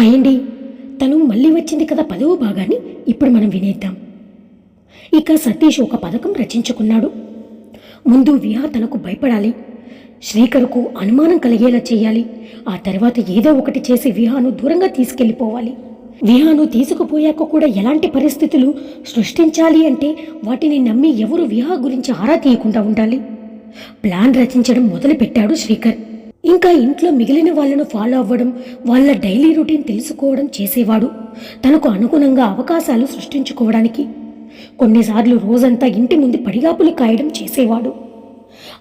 Hi అండి తను మళ్ళీ వచ్చింది కదా పదవ భాగాన్ని? ఇప్పుడు మనం వినేద్దాం. ఇక సతీష్ ఒక పథకం రచించుకున్నాడు. ముందు విహా తనకు భయపడాలి. శ్రీకర్కు అనుమానం కలిగేలా చేయాలి. ఆ తర్వాత ఏదో ఒకటి చేసి విహాను దూరంగా తీసుకెళ్ళిపోవాలి. విహాను తీసుకుపోయాక కూడా ఎలాంటి పరిస్థితులు సృష్టించాలి అంటే వాటిని నమ్మి ఎవరు విహా గురించి ఆరా తీయకుండా ఉండాలి. ప్లాన్ రచించడం మొదలుపెట్టాడు శ్రీకర్. ఇంకా ఇంట్లో మిగిలిన వాళ్ళను ఫాలో అవ్వడం వాళ్ళ డైలీ రొటీన్ తెలుసుకోవడం చేసేవాడు. తనకు అనుగుణంగా అవకాశాలు సృష్టించుకోవడానికి. కొన్నిసార్లు రోజంతా ఇంటి ముందు పడిగాపులు కాయడం చేసేవాడు.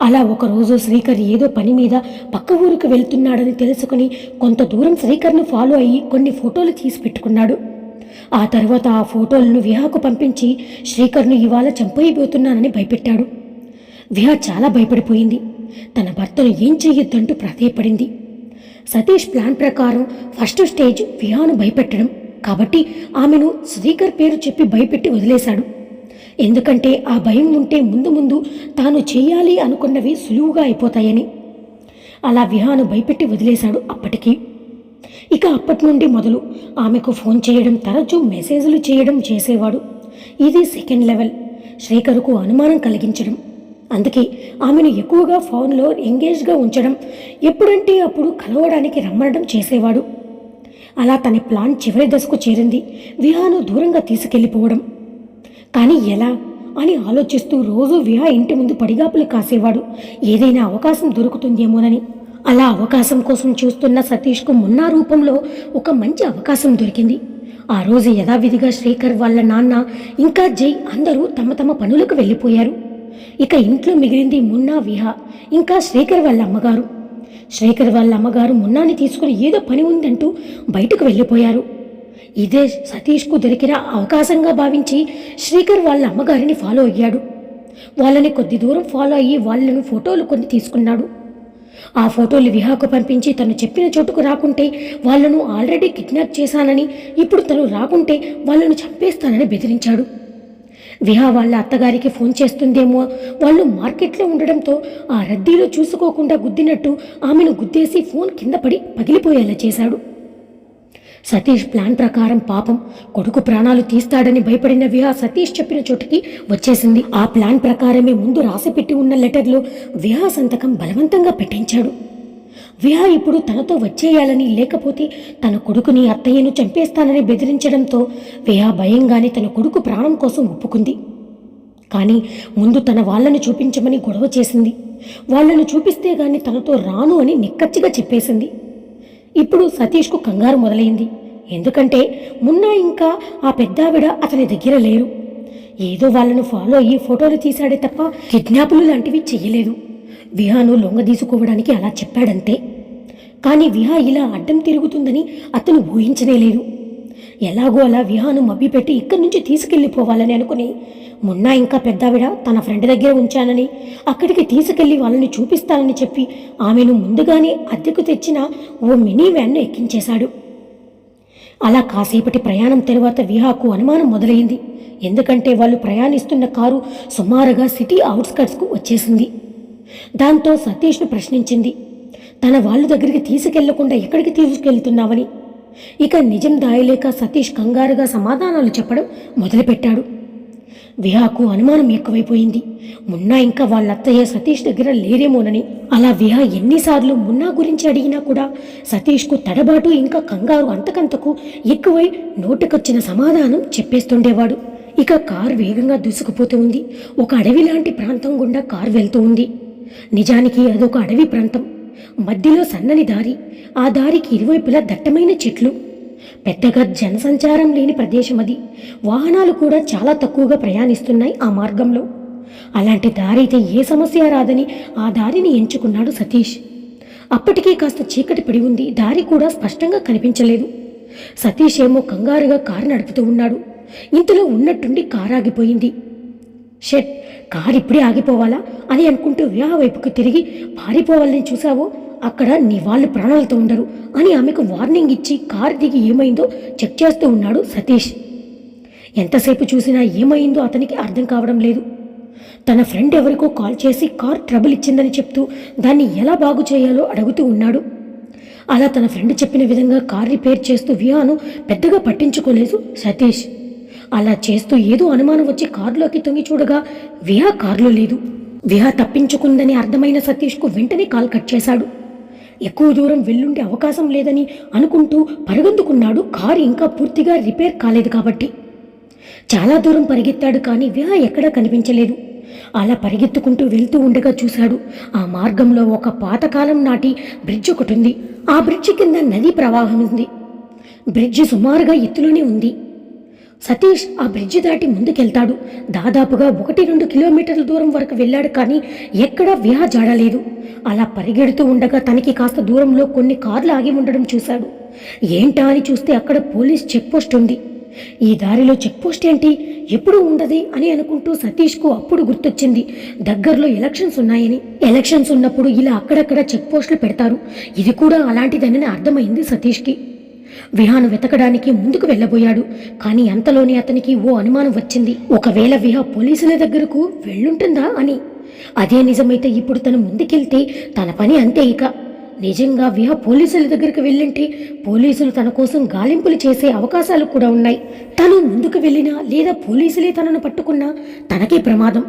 అలా ఒకరోజు శ్రీకర్ ఏదో పని మీద పక్క ఊరికి వెళ్తున్నాడని తెలుసుకుని కొంత దూరం శ్రీకర్ను ఫాలో అయ్యి కొన్ని ఫోటోలు తీసి పెట్టుకున్నాడు. ఆ తర్వాత ఆ ఫోటోలను విహాకు పంపించి శ్రీకర్ను ఇవాళ చంపైపోతున్నానని భయపెట్టాడు. విహా చాలా భయపడిపోయింది. తన భర్తను ఏం చేయొద్దంటూ ప్రాధేయపడింది సతీష్ ప్లాన్ ప్రకారం ఫస్ట్ స్టేజ్ విహాను భయపెట్టడం. కాబట్టి ఆమెను శ్రీకర్ పేరు చెప్పి భయపెట్టి వదిలేశాడు. ఎందుకంటే ఆ భయం ఉంటే ముందు ముందు తాను చేయాలి అనుకున్నవి సులువుగా అయిపోతాయని. అలా విహాను భయపెట్టి వదిలేశాడు అప్పటికి. ఇక అప్పటి నుండి మొదలు ఆమెకు ఫోన్ చేయడం తరచూ మెసేజ్లు చేయడం చేసేవాడు. ఇది సెకండ్ లెవెల్. శ్రీకరుకు అనుమానం కలిగించడం. అందుకే ఆమెను ఎక్కువగా ఫోన్లో ఎంగేజ్గా ఉంచడం ఎప్పుడంటే అప్పుడు కలవడానికి రమ్మనడం చేసేవాడు. అలా తన ప్లాన్ చివరి దశకు చేరింది విహాను దూరంగా తీసుకెళ్ళిపోవడం. కానీ ఎలా? అని ఆలోచిస్తూ రోజు విహా ఇంటి ముందు పడిగాపులు కాసేవాడు. ఏదైనా అవకాశం దొరుకుతుందేమోనని. అలా అవకాశం కోసం చూస్తున్న సతీష్కు మున్నా రూపంలో ఒక మంచి అవకాశం దొరికింది. ఆ రోజు యథావిధిగా శ్రీకర్ వాళ్ళ నాన్న ఇంకా జై అందరూ తమ తమ పనులకు వెళ్ళిపోయారు. ఇక ఇంట్లో మిగిలింది మున్నా విహా. ఇంకా శ్రీకర్ వాళ్ళ అమ్మగారు. శ్రీకర్ వాళ్ళ అమ్మగారు మున్నాని తీసుకుని ఏదో పని ఉందంటూ బయటకు వెళ్ళిపోయారు. ఇదే సతీష్కు దొరికిన అవకాశంగా భావించి శ్రీకర్ వాళ్ళ అమ్మగారిని ఫాలో అయ్యాడు. వాళ్ళని కొద్ది దూరం ఫాలో అయ్యి వాళ్ళను ఫోటోలు కొన్ని తీసుకున్నాడు. ఆ ఫోటోలు విహాకు పంపించి తను చెప్పిన చోటుకు రాకుంటే వాళ్ళను ఆల్రెడీ కిడ్నాప్ చేశానని ఇప్పుడు తను రాకుంటే వాళ్ళను చంపేస్తానని బెదిరించాడు. విహా వాళ్ళ అత్తగారికి ఫోన్ చేస్తుందేమో. వాళ్ళు మార్కెట్లో ఉండడంతో ఆ రద్దీలో చూసుకోకుండా గుద్దినట్టు ఆమెను గుద్దేసి ఫోన్ కింద పడి పగిలిపోయేలా చేశాడు. సతీష్ ప్లాన్ ప్రకారం పాపం కొడుకు ప్రాణాలు తీస్తాడని భయపడిన విహా సతీష్ చెప్పిన చోటుకి వచ్చేసింది. ఆ ప్లాన్ ప్రకారమే ముందు రాసిపెట్టి ఉన్న లెటర్లో విహా సంతకం బలవంతంగా పెట్టించాడు. విహ ఇప్పుడు తనతో వచ్చేయాలని లేకపోతే తన కొడుకుని అత్తయ్యను చంపేస్తానని బెదిరించడంతో విహ భయంగానే తన కొడుకు ప్రాణం కోసం ఒప్పుకుంది. కానీ ముందు తన వాళ్ళను చూపించమని గొడవ చేసింది. వాళ్ళను చూపిస్తే గాని తనతో రాను అని నిక్కచ్చిగా చెప్పేసింది. ఇప్పుడు సతీష్కు కంగారు మొదలైంది. ఎందుకంటే మున్న ఇంకా ఆ పెద్దావిడ అతని దగ్గర లేరు. ఏదో వాళ్ళను ఫాలో అయ్యి ఫోటోలు తీశాడే తప్ప కిడ్నాపులు లాంటివి చెయ్యలేదు. విహాను లొంగదీసుకోవడానికి అలా చెప్పాడంతే. కానీ విహా ఇలా అడ్డం తిరుగుతుందని అతను ఊహించనేలేదు ఎలాగో అలా విహాను మభ్యపెట్టి ఇక్కడి నుంచి తీసుకెళ్ళిపోవాలని అనుకుని మున్నా ఇంకా పెద్దావిడ తన ఫ్రెండ్ దగ్గర ఉంచానని అక్కడికి తీసుకెళ్ళి వాళ్ళని చూపిస్తానని చెప్పి ఆమెను ముందుగానే అద్దెకు తెచ్చిన ఓ మినీ వ్యాన్ను ఎక్కించేశాడు. అలా కాసేపటి ప్రయాణం తరువాత విహాకు అనుమానం మొదలైంది. ఎందుకంటే వాళ్ళు ప్రయాణిస్తున్న కారు సుమారుగా సిటీ అవుట్స్కట్స్కు వచ్చేసింది. దాంతో సతీష్ను ప్రశ్నించింది. తన వాళ్ళ దగ్గరికి తీసుకెళ్ళకుండా ఎక్కడికి తీసుకెళ్తున్నావని? ఇక నిజం దాయలేక సతీష్ కంగారుగా సమాధానాలు చెప్పడం మొదలుపెట్టాడు. విహాకు అనుమానం ఎక్కువైపోయింది. మున్నా ఇంకా వాళ్ళ అత్తయ్య సతీష్ దగ్గర లేరేమోనని. అలా విహా ఎన్నిసార్లు మున్నా గురించి అడిగినా కూడా సతీష్కు తడబాటు ఇంకా కంగారు అంతకంతకు ఎక్కువై నోటికొచ్చిన సమాధానం చెప్పేస్తుండేవాడు. ఇక కార్ వేగంగా దూసుకుపోతూ ఉంది. ఒక అడవి లాంటి ప్రాంతం గుండా కార్ వెళ్తూ ఉంది. నిజానికి అదొక అడవి ప్రాంతం. మధ్యలో సన్నని దారి ఆ దారికి ఇరువైపులా దట్టమైన చెట్లు. పెద్దగా జనసంచారం లేని ప్రదేశం అది. వాహనాలు కూడా చాలా తక్కువగా ప్రయాణిస్తున్నాయి ఆ మార్గంలో. అలాంటి దారి అయితే ఏ సమస్య రాదని ఆ దారిని ఎంచుకున్నాడు సతీష్. అప్పటికే కాస్త చీకటి పడి ఉంది. దారి కూడా స్పష్టంగా కనిపించలేదు. సతీష్ ఏమో కంగారుగా కారు నడుపుతూ ఉన్నాడు. ఇంతలో ఉన్నట్టుండి కారు ఆగిపోయింది. షెట్! కారు ఇప్పుడే ఆగిపోవాలా? అని అనుకుంటూ వివాహ వైపుకు తిరిగి పారిపోవాలని చూసావో అక్కడ నీ వాళ్ళు ప్రాణాలతో ఉండరు అని ఆమెకు వార్నింగ్ ఇచ్చి కారు దిగి ఏమైందో చెక్ చేస్తూ ఉన్నాడు సతీష్. ఎంతసేపు చూసినా ఏమైందో అతనికి అర్థం కావడం లేదు. తన ఫ్రెండ్ ఎవరికో కాల్ చేసి కార్ ట్రబుల్ ఇచ్చిందని చెప్తూ దాన్ని ఎలా బాగు చేయాలో అడుగుతూ ఉన్నాడు. అలా తన ఫ్రెండ్ చెప్పిన విధంగా కార్ రిపేర్ చేస్తూ వియాను పెద్దగా పట్టించుకోలేదు సతీష్. అలా చేస్తూ ఏదో అనుమానం వచ్చి కారులోకి తొంగి చూడగా విహా కారులో లేదు. విహా తప్పించుకుందని అర్థమైన సతీష్కు వెంటనే కాల్ కట్ చేశాడు. ఎక్కువ దూరం వెళ్ళుండే అవకాశం లేదని అనుకుంటూ పరుగందుకున్నాడు. కారు ఇంకా పూర్తిగా రిపేర్ కాలేదు కాబట్టి. చాలా దూరం పరిగెత్తాడు కానీ విహా ఎక్కడా కనిపించలేదు. అలా పరిగెత్తుకుంటూ వెళ్తూ ఉండగా చూశాడు. ఆ మార్గంలో ఒక పాతకాలం నాటి బ్రిడ్జ్ ఒకటి ఉంది ఆ బ్రిడ్జ్ కింద నది ప్రవాహం ఉంది. బ్రిడ్జ్ సుమారుగా ఎత్తులోనే ఉంది. సతీష్ ఆ బ్రిడ్జి దాటి ముందుకెళ్తాడు. దాదాపుగా ఒకటి రెండు కిలోమీటర్ల దూరం వరకు వెళ్ళాడు కానీ ఎక్కడా విహా జాడలేదు అలా పరిగెడుతూ ఉండగా తనకి కాస్త దూరంలో కొన్ని కార్లు ఆగి ఉండడం చూశాడు. ఏంటా అని చూస్తే అక్కడ పోలీస్ చెక్పోస్ట్ ఉంది. ఈ దారిలో చెక్పోస్ట్ ఏంటి? ఎప్పుడు ఉండదు అని అనుకుంటూ సతీష్కు అప్పుడు గుర్తొచ్చింది. దగ్గరలో ఎలక్షన్స్ ఉన్నాయని. ఎలక్షన్స్ ఉన్నప్పుడు ఇలా అక్కడక్కడ చెక్పోస్టులు పెడతారు. ఇది కూడా అలాంటిదని అర్థమైంది సతీష్కి. విహాను వెతకడానికి ముందుకు వెళ్ళబోయాడు. కానీ అంతలోనే అతనికి ఓ అనుమానం వచ్చింది. ఒకవేళ విహా పోలీసుల దగ్గరకు వెళ్ళుంటుందా అని. అదే నిజమైతే ఇప్పుడు తను ముందుకెళ్తే తన పని అంతే ఇక. నిజంగా విహా పోలీసుల దగ్గరికి వెళ్ళింటే పోలీసులు తన కోసం గాలింపులు చేసే అవకాశాలు కూడా ఉన్నాయి. తను ముందుకు వెళ్ళినా లేదా పోలీసులే తనను పట్టుకున్నా తనకే ప్రమాదం.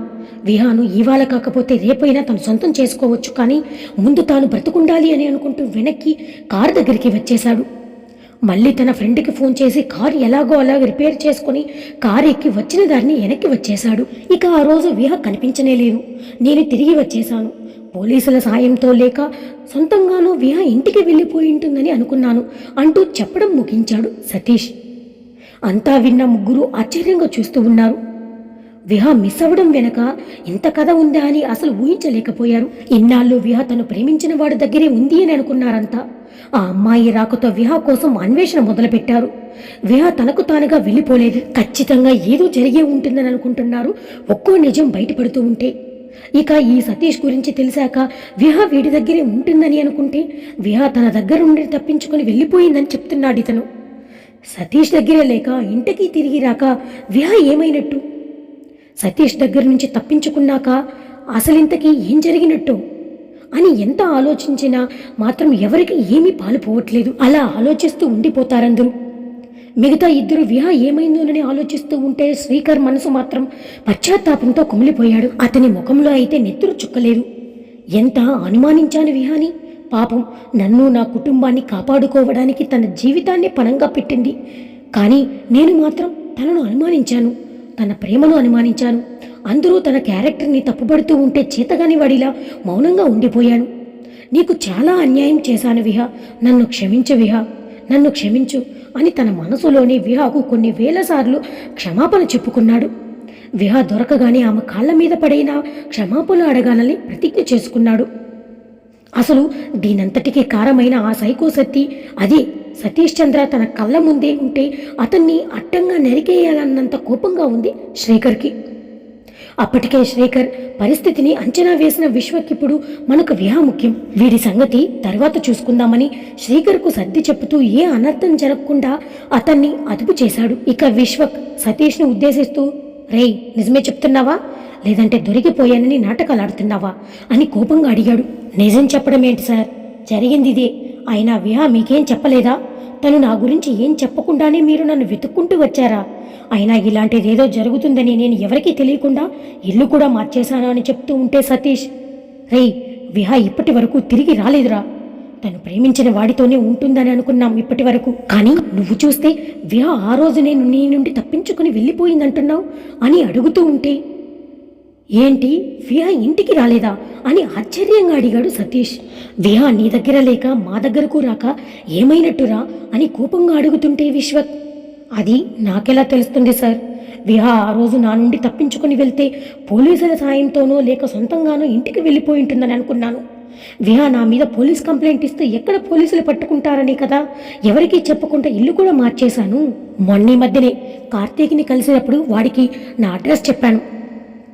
విహాను ఇవాళ కాకపోతే రేపైనా తను సొంతం చేసుకోవచ్చు కానీ ముందు తాను బ్రతుకుండాలి అని అనుకుంటూ వెనక్కి కారు దగ్గరికి వచ్చేశాడు. మళ్ళీ తన ఫ్రెండ్కి ఫోన్ చేసి కారు ఎలాగో అలాగ రిపేర్ చేసుకుని కార్ ఎక్కి వచ్చిన దారిని వెనక్కి వచ్చేశాడు. ఇక ఆ రోజు విహ కనిపించనే లేదు. నేను తిరిగి వచ్చేశాను. పోలీసుల సాయంతో లేక సొంతంగానూ విహ ఇంటికి వెళ్ళిపోయి ఉంటుందని అనుకున్నాను అంటూ చెప్పడం ముగించాడు సతీష్. అంతా విన్న ముగ్గురు ఆశ్చర్యంగా చూస్తూ ఉన్నారు. విహా మిస్ అవ్వడం వెనక ఇంత కథ ఉందా అని అసలు ఊహించలేకపోయారు. ఇన్నాళ్ళు విహా తను ప్రేమించిన వాడి దగ్గరే ఉంది అని అనుకున్నారంతా. ఆ అమ్మాయి రాకతో విహా కోసం అన్వేషణ మొదలుపెట్టారు. విహా తనకు తానుగా వెళ్ళిపోలేదు. ఖచ్చితంగా ఏదో జరిగే ఉంటుందని అనుకుంటున్నారు. ఒక్కో నిజం బయటపడుతూ ఉంటే. ఇక ఈ సతీష్ గురించి తెలిసాక విహా వీడి దగ్గరే ఉంటుందని అనుకుంటే విహా తన దగ్గర నుండి తప్పించుకొని వెళ్ళిపోయిందని చెప్తున్నాడు ఇతను. సతీష్ దగ్గరే లేక ఇంటికి తిరిగి రాక విహా ఏమైనట్టు? సతీష్ దగ్గర నుంచి తప్పించుకున్నాక అసలింతకీ ఏం జరిగినట్టు? అని ఎంత ఆలోచించినా మాత్రం ఎవరికి ఏమీ పాలుపోవట్లేదు అలా ఆలోచిస్తూ ఉండిపోతారందరూ. మిగతా ఇద్దరు విహా ఏమైందోనని ఆలోచిస్తూ ఉంటే శ్రీకర్ మనసు మాత్రం పశ్చాత్తాపంతో కుమిలిపోయాడు. అతని ముఖంలో అయితే నెత్తురు చుక్కలేదు. ఎంత అనుమానించాను విహాని? పాపం నన్ను నా కుటుంబాన్ని కాపాడుకోవడానికి తన జీవితాన్ని పణంగా పెట్టింది. కానీ నేను మాత్రం తనను అనుమానించాను. తన ప్రేమను అనుమానించాను అందరూ తన క్యారెక్టర్ని తప్పుపడుతూ ఉంటే చేతగాని వాడిలా మౌనంగా ఉండిపోయాను నీకు చాలా అన్యాయం చేశాను విహ. నన్ను క్షమించు విహ. నన్ను క్షమించు అని తన మనసులోని విహాకు కొన్ని వేల సార్లు క్షమాపణ చెప్పుకున్నాడు. విహా దొరకగానే ఆమె కాళ్ళ మీద పడైన క్షమాపణ అడగాలని ప్రతిజ్ఞ చేసుకున్నాడు. అసలు దీనంతటికీ కారమైన ఆ సైకో సత్తి అదే సతీష్ చంద్ర తన కళ్ళ ముందే ఉంటే అతన్ని అడ్డంగా నరికేయాలన్నంత కోపంగా ఉంది శ్రీకర్కి. అప్పటికే శ్రీకర్ పరిస్థితిని అంచనా వేసిన విశ్వకిప్పుడు మనకు విహా ముఖ్యం వీడి సంగతి తర్వాత చూసుకుందామని శ్రీకర్కు సర్ది చెప్పుతూ ఏ అనర్థం జరగకుండా అతన్ని అదుపు చేశాడు. ఇక విశ్వక్ సతీష్ను ఉద్దేశిస్తూ రేయ్ నిజమే చెప్తున్నావా? లేదంటే దొరికిపోయానని నాటకాలు ఆడుతున్నావా అని కోపంగా అడిగాడు. నిజం చెప్పడం ఏంటి సార్? జరిగింది ఇదే అయినా విహా మీకేం చెప్పలేదా? తను నా గురించి ఏం చెప్పకుండానే మీరు నన్ను వెతుక్కుంటూ వచ్చారా? అయినా ఇలాంటిదేదో జరుగుతుందని నేను ఎవరికీ తెలియకుండా ఇల్లు కూడా మార్చేశాను అని చెప్తూ ఉంటే సతీష్ రేయ్ విహా ఇప్పటి వరకు తిరిగి రాలేదురా. తను ప్రేమించిన వాడితోనే ఉంటుందని అనుకున్నాం ఇప్పటి వరకు. కానీ నువ్వు చూస్తే విహా ఆ రోజు నేను నీ నుండి తప్పించుకుని వెళ్ళిపోయిందంటున్నావు? అని అడుగుతూ ఉంటే ఏంటి విహ ఇంటికి రాలేదా అని ఆశ్చర్యంగా అడిగాడు సతీష్. విహా నీ దగ్గర లేక మా దగ్గరకు రాక ఏమైనట్టురా అని కోపంగా అడుగుతుంటే విశ్వక్ అది నాకెలా తెలుస్తుంది సార్? విహా ఆ రోజు నా నుండి తప్పించుకుని వెళ్తే పోలీసుల సాయంతోనో లేక సొంతంగానో ఇంటికి వెళ్ళిపోయి ఉంటుందని అనుకున్నాను. విహా నా మీద పోలీస్ కంప్లైంట్ ఇస్తే ఎక్కడ పోలీసులు పట్టుకుంటారని కదా? ఎవరికీ చెప్పకుండా ఇల్లు కూడా మార్చేశాను. మొన్న ఈ మధ్యనే కార్తీక్ని కలిసినప్పుడు వాడికి నా అడ్రస్ చెప్పాను.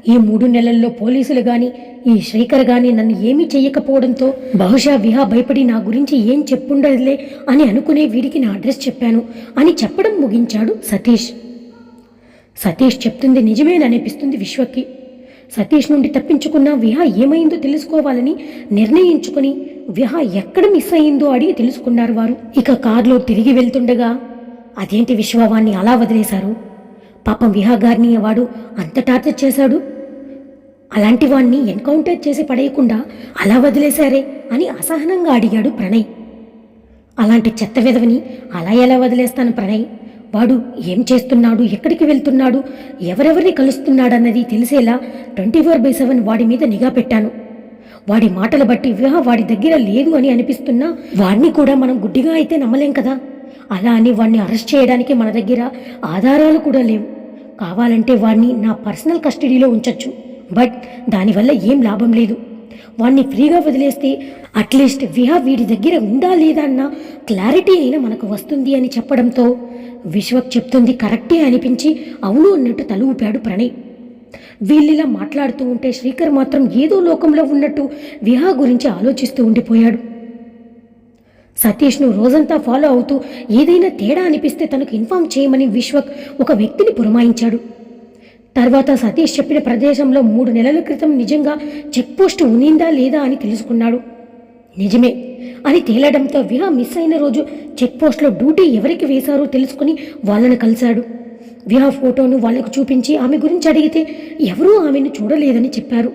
ఈ మూడు నెలల్లో పోలీసులు గాని ఈ శేఖర్ గాని నన్ను ఏమీ చేయకపోవడంతో బహుశా విహా భయపడి నా గురించి ఏం చెప్పుండదులే అని అనుకునే వీడికి నా అడ్రస్ చెప్పాను అని చెప్పడం ముగించాడు సతీష్. సతీష్ చెప్తుంది నిజమేననిపిస్తుంది విశ్వకి. సతీష్ నుండి తప్పించుకున్న విహా ఏమైందో తెలుసుకోవాలని నిర్ణయించుకుని విహా ఎక్కడ మిస్ అయిందో అడిగి తెలుసుకున్నారు వారు. ఇక కారులో తిరిగి వెళ్తుండగా అదేంటి విశ్వవాన్ని అలా వదిలేశారు? పాపం విహా గారిని వాడు అంత టార్చర్ చేశాడు? అలాంటి వాణ్ణి ఎన్కౌంటర్ చేసి పడేయకుండా అలా వదిలేశారే అని అసహనంగా అడిగాడు ప్రణయ్. అలాంటి చెత్త విధవని అలా ఎలా వదిలేస్తాను ప్రణయ్? వాడు ఏం చేస్తున్నాడు? ఎక్కడికి వెళ్తున్నాడు? ఎవరెవరిని కలుస్తున్నాడన్నది తెలిసేలా ట్వంటీ ఫోర్ బై సెవెన్ వాడి మీద నిఘా పెట్టాను. వాడి మాటలు బట్టి వివాహ వాడి దగ్గర లేదు అని అనిపిస్తున్నా వాడిని కూడా మనం గుడ్డిగా అయితే నమ్మలేం కదా? అలా అని వాడిని అరెస్ట్ చేయడానికి మన దగ్గర ఆధారాలు కూడా లేవు. కావాలంటే వాడిని నా పర్సనల్ కస్టడీలో ఉంచొచ్చు. బట్ దానివల్ల ఏం లాభం లేదు. వాణ్ణి ఫ్రీగా వదిలేస్తే అట్లీస్ట్ విహా వీడి దగ్గర ఉందా లేదా అన్న క్లారిటీ అయినా మనకు వస్తుంది అని చెప్పడంతో విశ్వక్ చెప్తుంది కరెక్టే అనిపించి అవును అన్నట్టు తల ఊపాడు ప్రణయ్. వీళ్ళిలా మాట్లాడుతూ ఉంటే శ్రీకర్ మాత్రం ఏదో లోకంలో ఉన్నట్టు విహా గురించి ఆలోచిస్తూ ఉండిపోయాడు. సతీష్ను రోజంతా ఫాలో అవుతూ ఏదైనా తేడా అనిపిస్తే తనకు ఇన్ఫామ్ చేయమని విశ్వక్ ఒక వ్యక్తిని పురమాయించాడు. తర్వాత సతీష్ చెప్పిన ప్రదేశంలో మూడు నెలల క్రితం నిజంగా చెక్ పోస్ట్ ఉనిందా లేదా అని తెలుసుకున్నాడు. నిజమే అని తేలడంతో విహా మిస్ అయిన రోజు చెక్పోస్ట్లో డ్యూటీ ఎవరికి వేశారో తెలుసుకుని వాళ్ళని కలిశాడు. విహా ఫోటోను వాళ్ళకు చూపించి ఆమె గురించి అడిగితే ఎవరూ ఆమెను చూడలేదని చెప్పారు.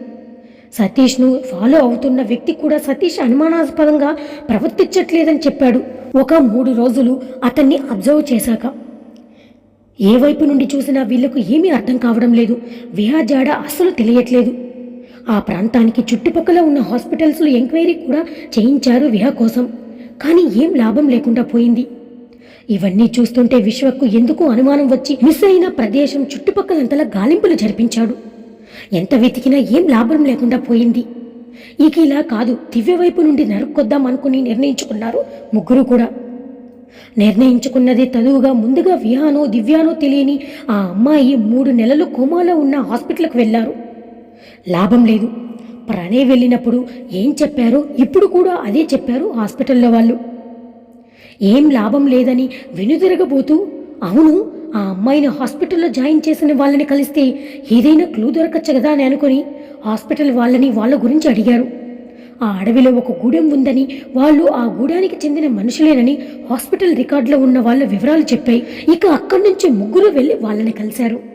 సతీష్ను ఫాలో అవుతున్న వ్యక్తి కూడా సతీష్ అనుమానాస్పదంగా ప్రవర్తించట్లేదని చెప్పాడు. ఒక మూడు రోజులు అతన్ని అబ్జర్వ్ చేశాక ఏ వైపు నుండి చూసినా వీళ్ళకు ఏమీ అర్థం కావడం లేదు. విహా జాడ అస్సలు తెలియట్లేదు. ఆ ప్రాంతానికి చుట్టుపక్కల ఉన్న హాస్పిటల్స్లో ఎంక్వైరీ కూడా చేయించారు విహా కోసం. కానీ ఏం లాభం లేకుండా పోయింది. ఇవన్నీ చూస్తుంటే విశ్వకు ఎందుకు అనుమానం వచ్చి మిస్ అయిన ప్రదేశం చుట్టుపక్కలంతలా గాలింపులు జరిపించాడు. ఎంత వెతికినా ఏం లాభం లేకుండా పోయింది. ఇక ఇలా కాదు దివ్య వైపు నుండి నరుక్కొద్దాం అనుకుని నిర్ణయించుకున్నారు ముగ్గురు కూడా. నిర్ణయించుకున్నదే తదువుగా ముందుగా విహానో దివ్యానో తెలియని ఆ అమ్మాయి మూడు నెలలు కోమాలో ఉన్న హాస్పిటల్కి వెళ్ళారు. లాభం లేదు. ప్రణయ్ వెళ్ళినప్పుడు ఏం చెప్పారో? ఇప్పుడు కూడా అదే చెప్పారు హాస్పిటల్లో వాళ్ళు. ఏం లాభం లేదని వెనుదిరగబోతూ అవును ఆ అమ్మాయిని హాస్పిటల్లో జాయిన్ చేసిన వాళ్ళని కలిస్తే ఏదైనా క్లూ దొరకచ్చు కదా అని అనుకుని హాస్పిటల్ వాళ్ళని వాళ్ళ గురించి అడిగారు. ఆ అడవిలో ఒక గూడెం ఉందని వాళ్ళు ఆ గూడానికి చెందిన మనుషులేనని హాస్పిటల్ రికార్డులో ఉన్న వాళ్ళ వివరాలు చెప్పాయి. ఇక అక్కడి నుంచి ముగ్గురు వెళ్ళి వాళ్ళని కలిశారు.